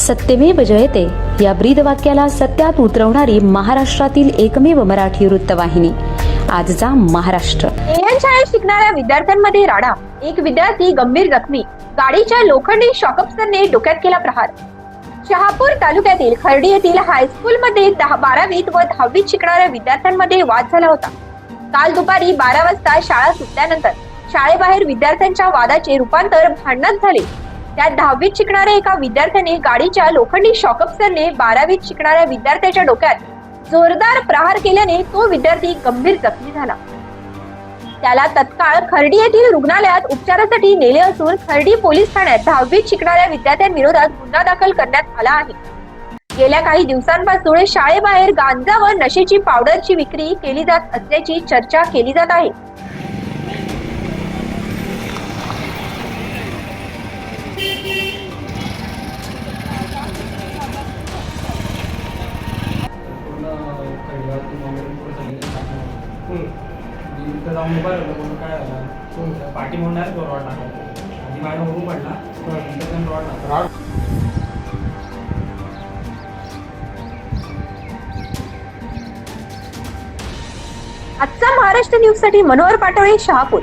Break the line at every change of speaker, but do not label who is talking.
सत्यमेव जयते. या ब्रीद वाक्याला सत्यात उतरवणारी महाराष्ट्रातील एकमेव मराठी वृत्तवाहिनी. आजचा महाराष्ट्र.
एएन शाळेत शिकणाऱ्या विद्यार्थ्यांमध्ये राडा. एक विद्यार्थी गंभीर जखमी. गाडीच्या लोखंडी शॉकअप्सरने डोक्यात केला प्रहार. शहापूर तालुक्यातील खर्डी येथील हायस्कूलमध्ये दहा बारावीत व दहावीत शिकणाऱ्या विद्यार्थ्यांमध्ये वाद झाला होता. काल दुपारी बारा वाजता शाळा सुटल्यानंतर शाळेबाहेर विद्यार्थ्यांच्या वादाचे रूपांतर भांडणात झाले. त्यात दहावीत शिकणाऱ्या एका विद्यार्थ्याने गाडीच्या लोखंडी शॉकअप्सरने बारावीत शिकणाऱ्या विद्यार्थ्याच्या डोक्यात जोरदार प्रहार केल्याने तो विद्यार्थी गंभीर जखमी झाला. त्याला तत्काळ खर्डी येथील रुग्णालयात उपचारासाठी नेले असून खर्डी पोलीस ठाण्यात दहावीत शिकणाऱ्या विद्यार्थ्यांविरोधात गुन्हा दाखल करण्यात आला आहे. गेल्या काही दिवसांपासून शाळेबाहेर गांजा व नशेची पावडरची विक्री केली जात असल्याची चर्चा केली जात आहे.
वगैरे पुढे सगळे मी जाऊन उभा राहिलो म्हणून काय झालं पाठी म्हणून नाही रॉड टाकायचा आधी माझ्या उभं पडला नंतर रॉड टाकला
आजचा महाराष्ट्र न्यूजसाठी मनोहर पाटोळे शहापूर.